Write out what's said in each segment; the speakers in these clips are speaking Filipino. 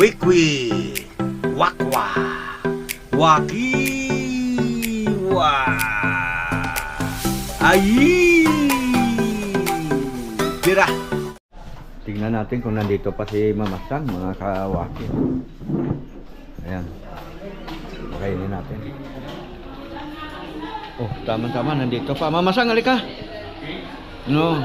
Wikwi, Wakwa, Wakiwa, Ayi, Tira. Tingnan natin kung nandito pa si Mamasang, mga kawaki. Ayan. Pakainin natin. Oh, tama-tama, nandito pa. Mamasang, halika. No.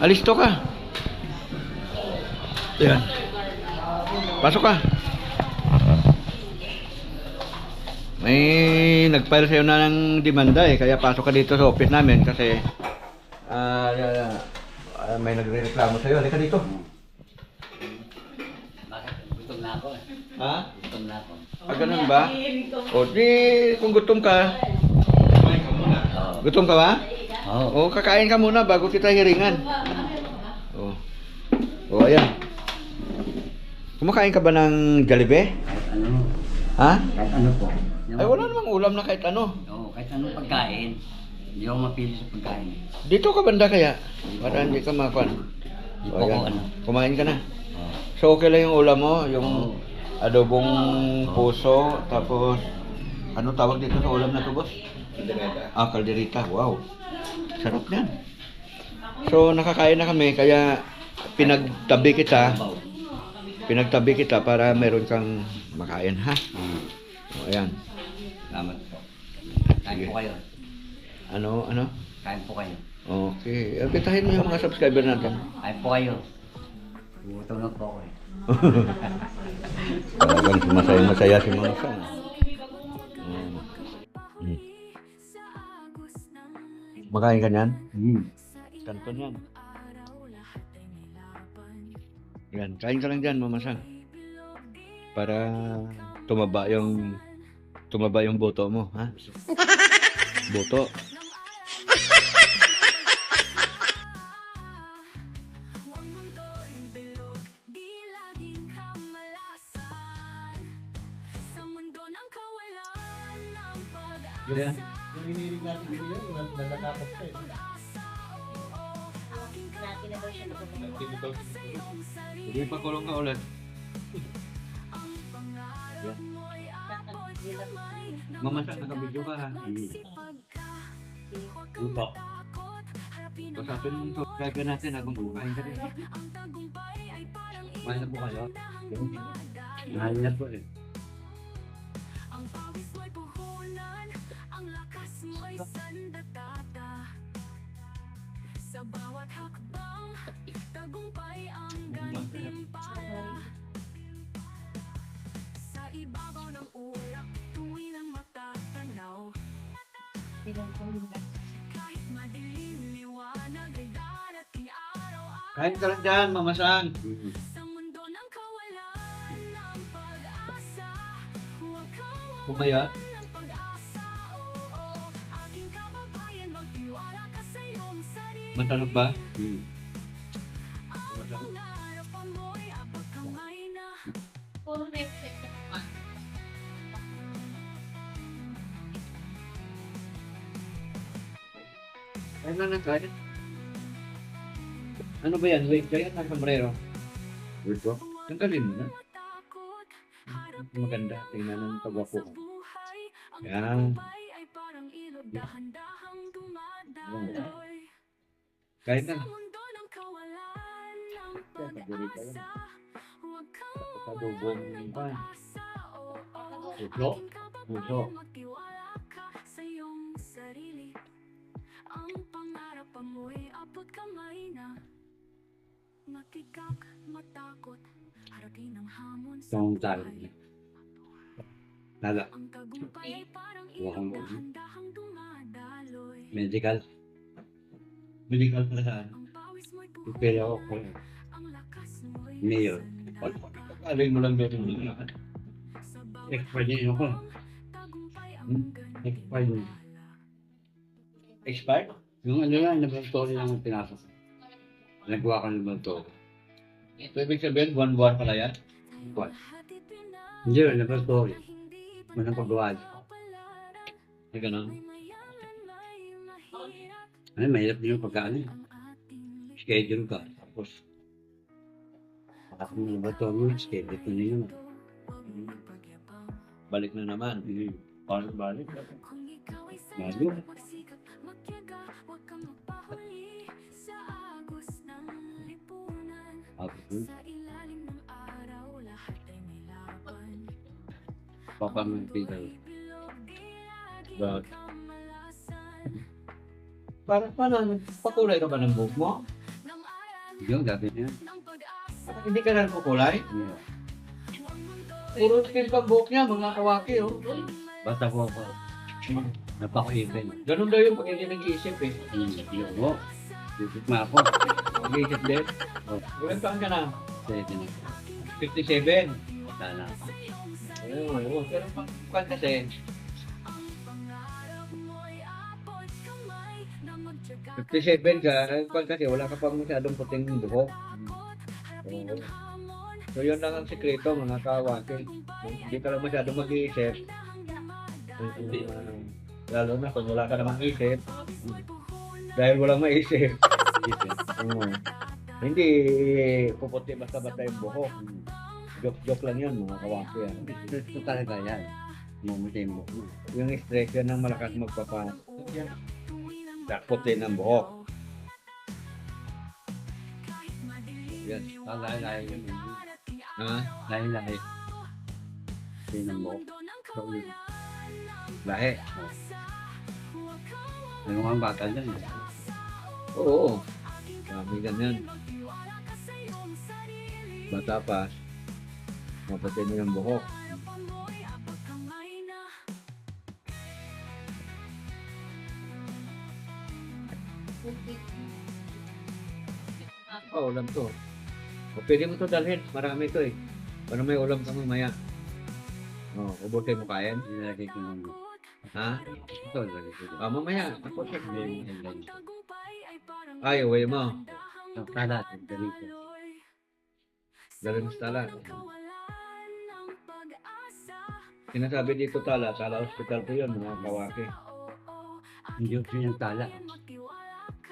Alis to ka. Ayan. Pasok ka. May nag-file sa'yo na ng demanda eh, kaya pasok ka dito sa office namin kasi ah ah, may nagre-reklamo sa'yo. Halika dito. Bakit? Gutom na ako eh. Ha? Gutom na ako. Ah, ganun ba? O di, kung gutom ka, gutom ka ba? Oo. O, kakain ka muna bago kita hiringan. O. O, ayan. Kumakain ka ba ng Jollibee? Kahit ano. Ha? Kahit ano po. Ay, wala namang ulam na kahit ano. Oo, kahit anong pagkain. Hindi ako mapili sa pagkain. Dito ka banda kaya? Para hindi ka makuan. Hindi po ako ano. Kumain ka na. Oo. So, okay lang yung ulam mo? Yung Oo. adobong puso, tapos ano tawag dito sa ulam na to, boss? Ah, kalderita. Wow. Sarap yan. So, nakakain na kami, kaya pinagtabi kita, Sabaw. Pinagtabi kita para meron kang makain, ha? Hmm. O, ayan. Salamat po. Kain po kayo. Ano, ano? Kain po kayo. Okay. Eh, Bitahin mo yung mga subscriber natin. Kain po kayo. Gutom na po ako eh. Talagang masaya masaya si Mama Sang. Mm. Mm. Makain ka niyan? Hmm. Kanton yan. Yan, kain ka lang dyan, Mama Sang. Para tumaba yung tumaba yung boto mo, ha? Boto. Yan. Hindi pa kulong ka ulit. Yan. Mama Sang, nakabidyo ka ha? Lupa. Kasapin mo subscriber natin ha, kung kumain ka rin. Kumain na po kayo. Mahal na po eh. Sa bawat hakbang, tagumpay ang dating Sa ibabaw ng ulap, tuwin ang matatanaw Kahit madilim, liwanag ay darating araw Kain ka lang dyan, Mama Sang. Sa mundo ng kawalan ng pag-asa Huwag kang Kumaya. ng Matanong ba? Hmm. Ang pangarap mo'y abot kamay na Kain na lang, kain. Ano ba yan? Wait, kaya ng sombrero. Good po. Tanggalin mo na. Maganda. Tingnan ng pagwapo ko. Ang Yan. Kain na. Sa mundo ng kawalan ng Paborito yan. pag-asa Huwag kang Padubong pa. asa Oo, Puso. Puso. Ang pangarap mo'y abot kamay na Matigak, matakot Harapin ang hamon sa buhay Nada. Ang tagumpay ay parang Wakang ilog ulo. Dahan-dahang dumadaloy Medical. Medical pala saan? Pero ako Mayor. Pag-alin mo lang meron yun ako. tagumpay ang Hmm? ganda Expired yun. Expired? Yung ano lang, laboratory lang ang pinasok. Nagawa ko ng laboratory. So, ibig sabihin, buwan-buwan pala yan? What? Hindi, laboratory. Manang paggawa. Hindi ganun. Ano, mahirap din yung pagkaano. eh. Schedule ka. Tapos, At yung bato mo, skate, ito na yun. Balik na naman. Hmm. Parang balik. Kung ikaw ay Lalo. Ako, di lagi Bakit? kamalasan Para paano? Pakulay ka ba ng buhok mo? Yung dati niya. Hindi ka na kukulay? Yeah. Puro skin pa buhok niya, mga kawaki, oh. Basta po ako. Napakuipin. Ganun daw yung pag hindi nag-iisip, eh. Hmm. Yung mo. Dito na ako. Nag-iisip din. Oh. Ilan taon ka na? Pwede na. 57. Sana. Ayun, ayun. Pero pag pag kasi, Pangarap mo'y abot kamay Na magtyaga 57 ka, pag kasi wala ka pang masyadong puting buhok. Ang So yun lang ang sikreto, mga kawaki. Hindi ka lang masyadong mag-iisip. Hindi. Uh, lalo na kung wala ka namang isip. Dahil walang maisip. Oo. Hindi puputi basta-basta yung buhok. Joke-joke lang yun, mga kawaki. Yan. Ito talaga yan. Mamatay mo. Yung stress yan ng malakas magpapa. Puti ng buhok. Yan. Lalay-lay yun. Ha? Lahi-lahi. Tinang mo. So, yun. Lahi. Ano nga ang bata dyan? eh. Oo. Dami ganyan. Bata pa. Maputi na yung buhok. Oh, ulam to. O, pwede mo to dalhin. Marami to eh. Para may ulam ka mamaya. Oh, ubutin mo kain. Nilagay ko ng... Ha? Ito, nilagay ko. Ah, mamaya. Ako siya. Hindi, hindi. Ay, uwi mo. Ang talat, ganito. Dalhin mo sa tala. Sinasabi dito tala, tala hospital to yun, mga kawaki. Hindi ko yung tala.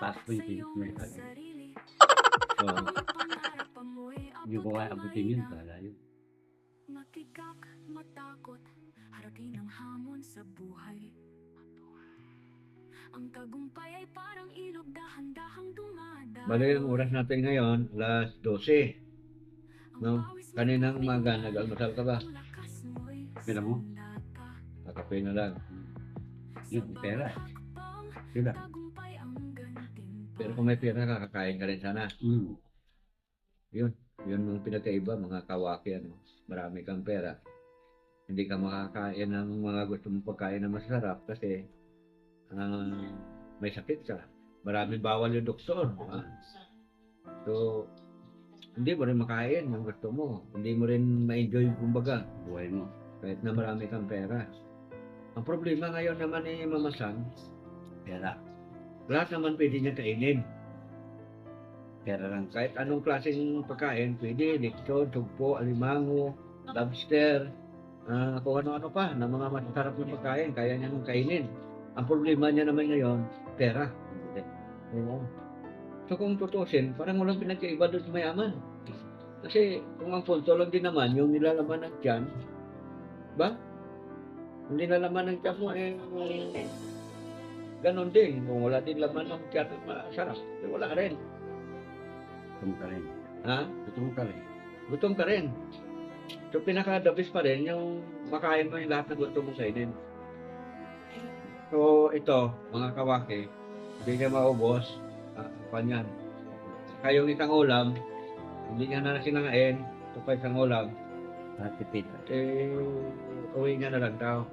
Pasok yung pinag Oo. Hindi ko kaya abutin yun, tala yun. Matigak, matakot, harapin ang hamon sa buhay. Ang tagumpay ay parang ilog dahan-dahang dumadaan. Bali ang oras natin ngayon, alas 12. No? Kaninang umaga, nag-almasal ka ba? Pila mo? Kakape na lang. Yun, pera. Yun lang. Pero kung may pera ka, kakain ka rin sana. Hmm. Yun ang pinagkaiba, mga kawaki. Ano? Marami kang pera. Hindi ka makakain ng mga gusto mong pagkain na masarap kasi ah, may sakit ka. Maraming bawal yung doktor. ah. So, hindi mo rin makain yung gusto mo. Hindi mo rin ma-enjoy kumbaga. Buhay mo. kahit na marami kang pera. Ang problema ngayon naman ni Mama Sang, Pera. lahat naman pwede niya kainin. Pera lang. Kahit anong klaseng pagkain, pwede. Lechon, tugpo, alimango, lobster, ah, kung ano-ano pa, na mga masasarap na pagkain, kaya niyang kainin. Ang problema niya naman ngayon, pera. Oo. So kung tutusin, parang walang pinagkaiba doon sa mayaman. Kasi kung ang punto lang din naman, yung nilalaman ng tiyan, ba? Yung nilalaman ng tiyan mo, eh, ganon din. Kung wala din laman ng tiyan, masarap. Eh, wala rin. Gutom ka rin. Ha? Gutom ka rin. Gutom ka rin. So pinaka-the best pa rin yung makain mo yung lahat ng gusto mong kainin. So ito, mga kawaki, hindi niya maubos. Ah, panyan. Kayong isang ulam, hindi niya na sinangain. Ito pa isang ulam. At tipid. Eh, uwi niya na lang daw.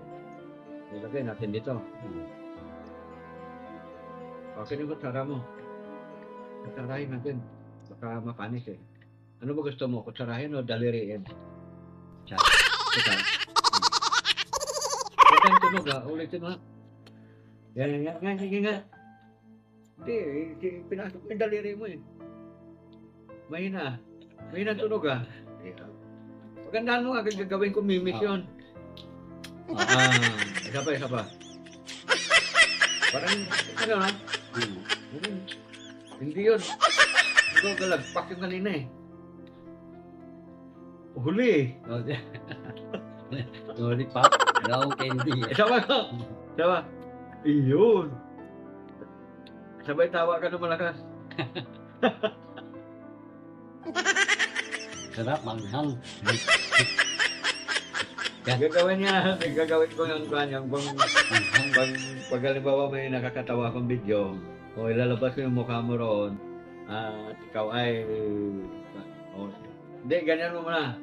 Ilagay natin dito. Hmm. Okay na kutsara mo. Kutsarahin natin. Baka mapanis eh. Ano ba gusto mo? Kutsarahin o daliriin? Tsaka. Kutsara. Huwag kang tunog ha. Ulitin mo ha. Yan, yan, yan. Yan, nga. Hindi, eh, pinasok yung daliri mo eh. Mahina. Mahina tunog ha. Pagandaan mo nga, gagawin ko mimis yun. Ah, isa pa, isa pa. Parang, ano ha? Hmm. Hmm. Hindi yun. Ikaw galagpak yung kanina eh. Huli. Lollipop, raw candy. Eh, sawa ka. Sawa. Iyon. Sabay tawa ka ng malakas. Sarap, manghang. Gagawin niya. Gagawin ko ng kanyang pag, Manghang. pag, pag halimbawa may nakakatawa kong video, o ilalabas ko yung mukha mo roon, at ikaw ay, o, hindi, ganyan mo muna.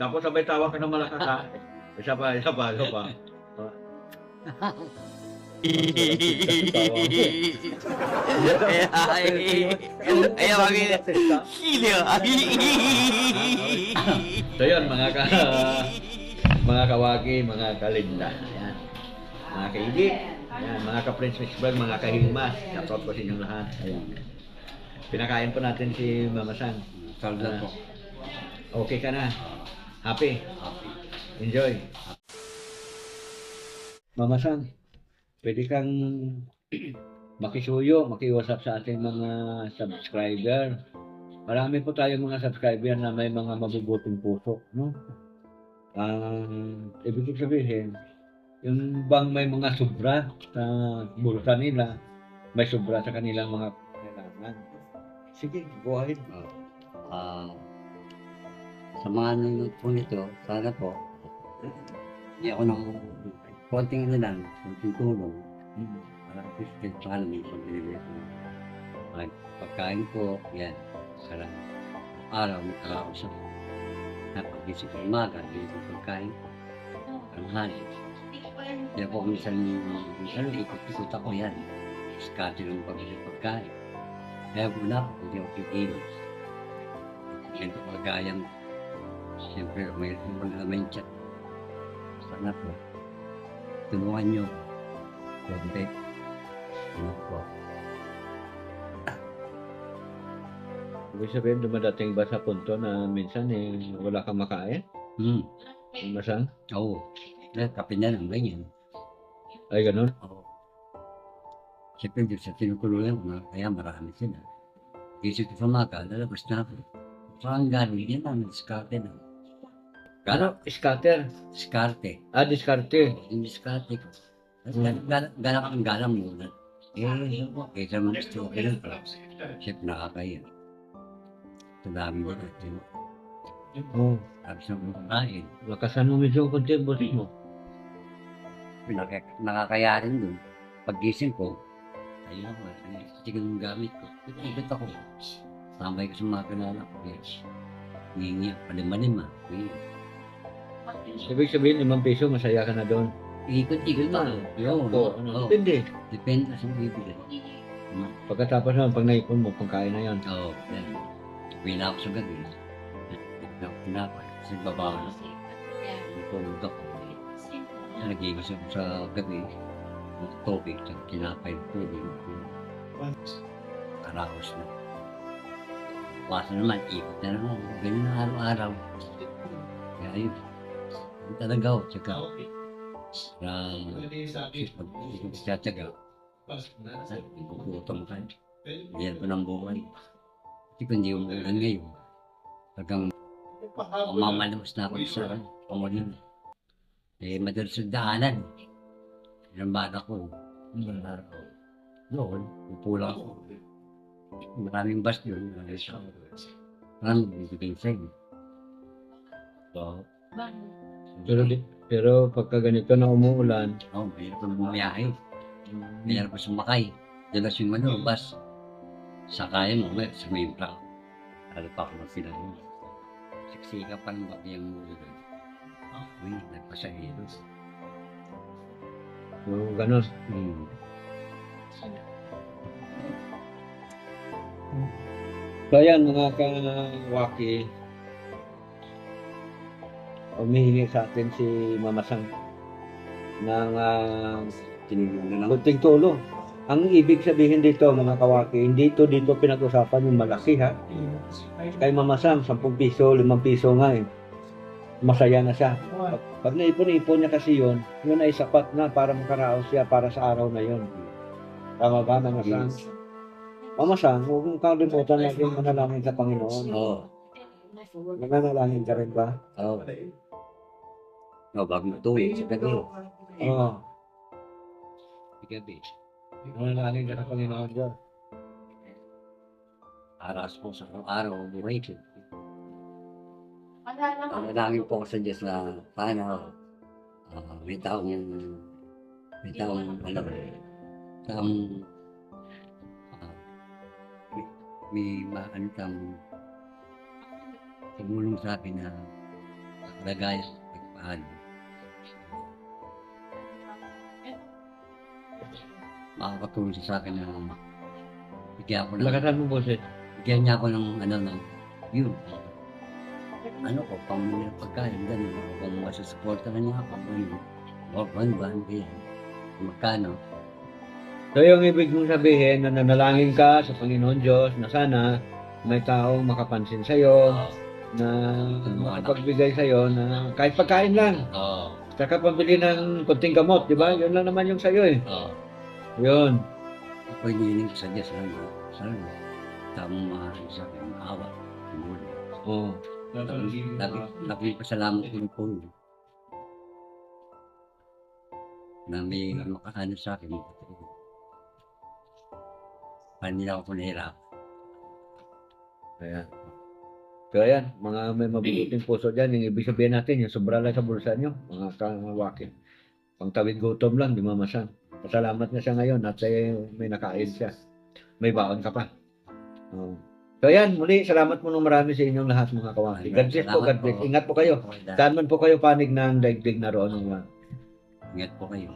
Tapos sabay tawa ka ng malakas ha. Isa pa, isa pa, isa pa. Ayaw kami. Hilyo. So yun, mga ka, mga kawagi, mga kalinda. Ayan. Mga kaidi, ayan, mga ka-Prince Mix Vlog, mga kahilmas. Shoutout po sa inyong lahat. Ayan. Pinakain po natin si Mama San. Salda po. Okay ka na? Happy? Enjoy. Mama San, pwede kang makisuyo, makiusap sa ating mga subscriber. Marami po tayong mga subscriber na may mga mabubuting puso, no? Ang ibig sabihin, yung bang may mga sobra sa bulsa nila, may sobra sa kanilang mga. Sige, go ahead. Ah, sa mga nanonood po nito, sana po, hindi ako nang konting ano lang, konting tulong. Para at least kahit paano may pag-deliver ko. Ay, pagkain ko, yan, sarap. Araw, may kakausap. Napagising ko umaga, ko pagkain ko. Ang hari. Kaya po minsan, minsan ikot-ikot ako yan. Skati ng pag-isip pagkain. Kaya wala po, hindi ako kikilos. Ganito kagayang, siyempre, may mga may chat. Sana po, tulungan nyo. Konti. Ano po? Ibig sabihin, dumadating ba sa punto na minsan eh, wala kang makain? Hmm. Masang? Oo. Dahil kape na lang, ganyan. Ay, ganun? Oo. Siyempre, dito sa tinutuluyan ko na, kaya marami sila. Isip ko sa mga lalabas na ako. Parang galing yan lang, diskarte na. Ano? Scatter? Diskarte. Ah, diskarte. Yung diskarte ko. Hmm. galang ang galang muna. Eh, yun po, kaysa mga ko ganun pa. Siyempre, nakakaya. Sa dami mo na, di ba? Oh, Tapos na kumakain. lakasan mo medyo ang konti, boss mo. Nakaka- nakakaya rin dun. Paggising ko, ayun ako, ay, tigil yung gamit ko. Ikot ako. Tambay ko sa mga kanala ko. Yes. Ngingi, palima-lima. Ibig sabihin, limang piso, masaya ka na doon. Ikot-ikot ako. Yun. Oo, ano? Depende. Depende sa bibigay. Pagkatapos naman, pag naipon mo, pangkain na yan. Oo. Yan. Uwi na ako sa gabi. Tignan ko pinapay. Kasi babawa na. Natulog ako. Nagigas ako sa gabi. Ng tubig. Ng tubig. Karaos na. Basta naman, ikot na naman. Ganyan na araw-araw. Kaya yun. Yun talaga ako. Tsaka, na, pag tiyatsaga, ikukutom ka. Yan ko ng buhay. Kasi kung hindi umulan ngayon, talagang mamalawas na ako sa pamulin. Eh, madalas sa daanan. Ilang bata ko. Araw. Noon, upo lang ako. Maraming bus yun. Maraming bibigay sa'yo. So, Pero, pero pagka ganito na umuulan, oh, mahirap ang bumiyahe. Mahirap ang sumakay. Dalas yung ano, bus. Sakayan mo, well, sumimpla. Ano pa ako sila yun. Siksika pa ng bagyang ulan. Uy, nagpasahero. Yung ganun. Hmm. So ayan mga kawaki, umihingi sa atin si Mama Sang ng uh, kunting tulong. Ang ibig sabihin dito mga kawaki, hindi ito dito pinag-usapan yung malaki ha. Kay Mama Sang, 10 piso, 5 piso nga eh. Masaya na siya. Pag, pag naipon-ipon niya kasi yun, yun ay sapat na para makaraos siya para sa araw na yun. Tama ba Mama Sang? Mama Sang, huwag mong kalimutan natin manalangin sa Panginoon. Oo. Nananalangin ka rin ba? Oo. No, bago matulog sa gabi. Oo. Sa gabi. Nananalangin ka ng Panginoon Diyos. Aras po sa araw, buhay ko. Panalangin po ako sa Diyos na sana ah, may taong may taong alam taong ah, may, may maano tang tumulong sa akin na lagay sa pagpaano. Makakatulong siya sa akin na bigyan ako ng Lakasan mo boses. Bigyan niya ako ng ano ng yun. Ano ko, pang pagkain, gano'n. Kung masasuporta na niya ako, ano, o ban ban, ganyan. Magkano? So yung ibig mong sabihin na nanalangin ka sa Panginoon Diyos na sana may taong makapansin sa'yo, na makapagbigay sa'yo na kahit pagkain lang, Oo. saka pambili ng kunting gamot, di ba? Yun lang naman yung sa'yo eh. Oo. Yun. Ako hinihiling ko sa Diyos lang. Sana, tamang mahal sa akin. Tumulong. Oo. Lagi, lagi pasalamat ko puno. Na may makaano sa akin. Paano nila ako nahirap? Ayan. So ayan, mga may mabubuting puso dyan, yung ibig sabihin natin, yung sobra lang sa bulsa nyo, mga kawakin. Pangtawid gutom lang, di mamasan. Pasalamat na siya ngayon at eh, may nakain siya. May baon ka pa. Oo. So ayan, muli, salamat mo ng marami sa inyong lahat mga kawakin. God bless po, God bless. po. Ingat po kayo. Saan man po kayo panig ng daigdig na roon. Mga... Ingat po kayo.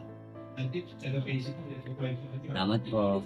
Salamat po.